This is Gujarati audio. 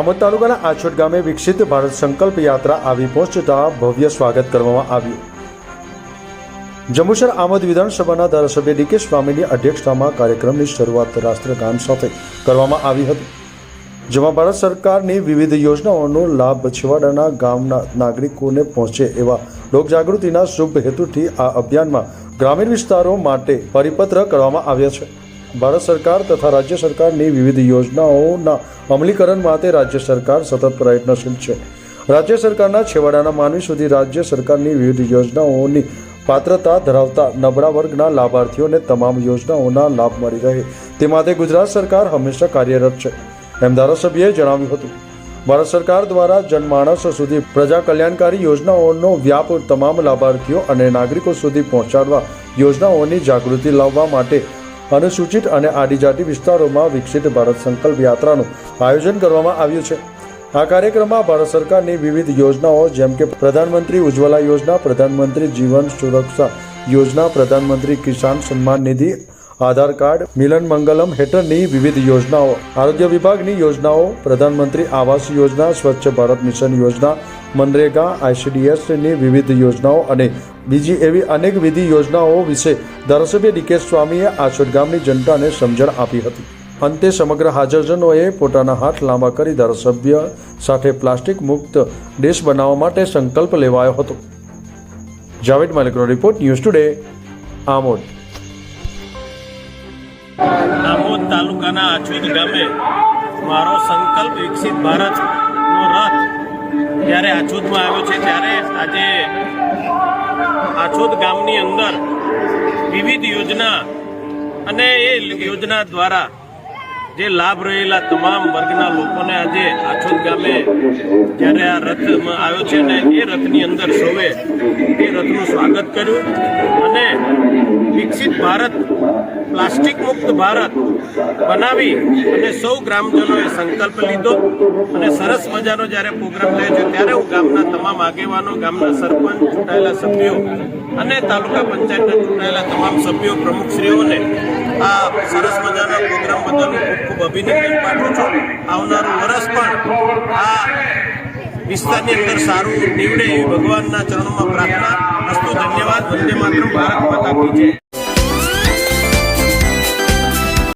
આમોદ તાલુકાના આછોટ ગામે વિકસિત ભારત સંકલ્પ યાત્રા આવી પહોંચતા ભવ્ય સ્વાગત કરવામાં આવ્યું. જંબુસર આમોદ વિધાનસભાના ધારાસભ્ય ડીકે સ્વામીની અધ્યક્ષતામાં કાર્યક્રમની શરૂઆત રાષ્ટ્રગાન સાથે કરવામાં આવી હતી, જેમાં ભારત સરકારની વિવિધ યોજનાઓનો લાભ છેવાડાના ગામના નાગરિકોને પહોંચે એવા લોકજાગૃતિના શુભ હેતુથી આ અભિયાનમાં ગ્રામીણ વિસ્તારો માટે પરિપત્ર કરવામાં આવ્યા છે. ભારત સરકાર તથા રાજ્ય સરકારની વિવિધ યોજનાઓના અમલીકરણ માટે રાજ્ય સરકાર સતત પ્રયત્નશીલ છે. રાજ્ય સરકારના છેવાડાના માનવી સુધી રાજ્ય સરકારની વિવિધ યોજનાઓની પાત્રતા ધરાવતા નબળા વર્ગના લાભાર્થીઓને તમામ યોજનાઓના લાભ મળી રહે. તે માટે ગુજરાત સરકાર હંમેશા કાર્યરત છે. એમ ધારાસભ્યએ જણાવ્યું હતું. ભારત સરકાર દ્વારા જનમાણસ સુધી પ્રજા કલ્યાણકારી યોજનાઓનો વ્યાપ તમામ લાભાર્થીઓ અને નાગરિકો સુધી પહોંચાડવા યોજનાઓની જાગૃતિ લાવવા માટે અનુસૂચિત અને આદિજાતિ વિસ્તારોમાં વિકસિત ભારત સંકલ્પ યાત્રાનું આયોજન કરવામાં આવ્યું છે. આ કાર્યક્રમમાં ભારત સરકારની વિવિધ યોજનાઓ જેમ કે પ્રધાનમંત્રી ઉજ્જવલા યોજના, પ્રધાનમંત્રી જીવન સુરક્ષા યોજના, પ્રધાનમંત્રી કિસાન સન્માન નિધિ, આધાર કાર્ડ, મિલન મંગલમ હેઠળની વિવિધ યોજનાઓ, આરોગ્ય વિભાગની યોજનાઓ, પ્રધાનમંત્રી આવાસ યોજના, સ્વચ્છ ભારત મિશન યોજના મનરેગા આઈસીડીએસની વિવિધ યોજનાઓ અને બીજી એવી અનેક વિધિ યોજનાઓ વિશે ધારાસભ્ય ડીકે સ્વામીએ આછોટ ગામની જનતાને સમજણ આપી હતી. અંતે સમગ્ર હાજરજનોએ પોતાના હાથ લાંબા કરી ધારાસભ્ય સાથે પ્લાસ્ટિક મુક્ત દેશ બનાવવા માટે સંકલ્પ લેવાયો હતો. જાવેદ માલિકનો રિપોર્ટ ન્યૂઝ ટુડે આમોદ તાલુકાના આછોદ ગામે મારો સંકલ્પ વિકસિત ભારતનો રથ જ્યારે આછોદમાં આવ્યો છે, ત્યારે આજે આછોદ ગામની અંદર વિવિધ યોજના અને એ યોજના દ્વારા જે લાભ રહેલા તમામ વર્ગના લોકોને આજે આછોદ ગામે જ્યારે આ રથમાં આવ્યો છે ને એ રથની અંદર સૌએ એ રથનું સ્વાગત કર્યું. વિકસિત ભારત, પ્લાસ્ટિક મુક્ત ભારત બનાવી અને સૌ ગ્રામજનોએ સંકલ્પ લીધો અને સરસ મજાનો જ્યારે પ્રોગ્રામ થયો છે, ત્યારે હું ગામના તમામ આગેવાનો, ગામના સરપંચ, ચૂંટાયેલા સભ્યો અને તાલુકા પંચાયતના ચૂંટાયેલા તમામ સભ્યો, પ્રમુખશ્રીઓને આ સરસ મજાના પ્રોગ્રામ બદલ ખૂબ ખૂબ અભિનંદન પાઠવું છું. આવનારું વરસ પણ આ વિસ્તારની અંદર સારું નીવડે ભગવાનના ચરણોમાં પ્રાર્થના. અસ્તુ ધન્યવાદ. વંદે માત્ર ભારત માતા